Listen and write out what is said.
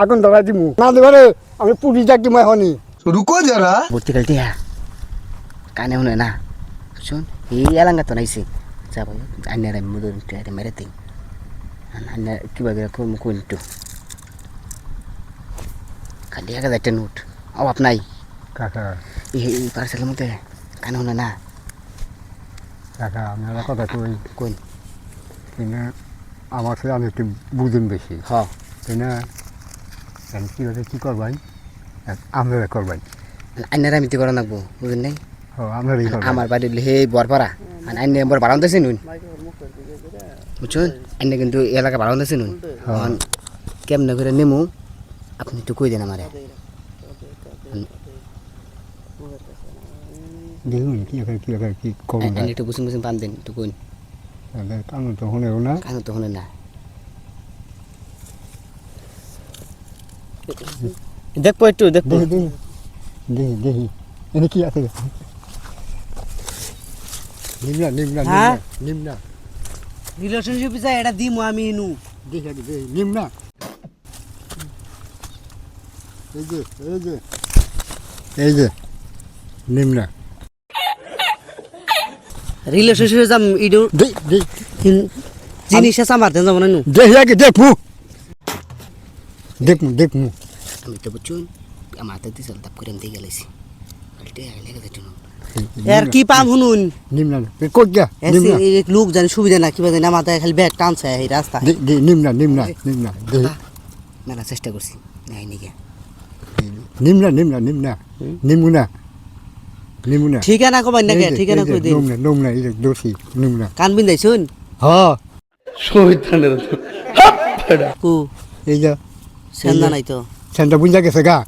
আগুন ধরা দিমু। না দেবারে আমি পুরি যাকি মই হনি রুকো যারা বুঝতে গেল দিয়া। কানে হুনে না। শুন এই এলাঙ্গা তো নাইছে। যা ভাই আন্যার আমি মুদর টেয়ারে মেরে দিই আন্যার কি ভাবে কোন কোন একটু খালি এক হাজার নোট। অভাব নাই। কাকা। এই পার্সেলের মধ্যে কানে হুনে না। কাকা আপনারা কথা কই। কই আমার সাথে আমি একটু বুঝুন বেশি হ তাই না আমি কী হচ্ছে কী করবাই আপনারা করবাই আন্যার আমি তো করা লাগবো নাই আমার বাড়ি হে বরপাড়া আর আইনে বর বাড়ান্তেছে নুন বুঝছেন আইনে কিন্তু এলাকা বাড়ান্তেছে নুন এখন কেমনে করে নেমু আপনি একটু কই দেন আমারে দেখুন কী কী কী করুন একটু বুঝুন বুঝুন পান দেন একটু কইন আমি তো শুনেও না। কাজ তো হলে না। দেখব একটু দেখব। দেখি দেখি। এনে কি আছে? নিমনা নিমনা? নিমনা রিলেশনশিপ যায় এটা দিম আমি নু দেখি দেখি নিমনা এই যে এই যে এই যে নিমনা রিলেশনশিপে যাম ইডু জিনিস আছে আমার দেন যাব না নু। দেখি দেখমু দেখমু দেখমু আমি তো বুঝছুন আমার হাতে দিয়েছিল তাপ করে আমি দিয়ে এর কি পাম শুনুন? নিমনা কই গা নিমনা লোক জানি সুবিধা না কিবা জানি আমার খালি ব্যাগ টানছে এই রাস্তা নিমনা নিমনা নিমনা মেলা চেষ্টা করছি নাই নাকি? নিমনা নিমনা নিমনা নিমুনা নিমুনা ঠিকানা কবাই নাকি ঠিকানা কই দিন নোমনা নুমনা এই দোষী নিমুনা কান বিন্দাইছুন হ্যাঁ কু এই যা সেন্দা নাই তো সেন্টা বুঝা গেছে গা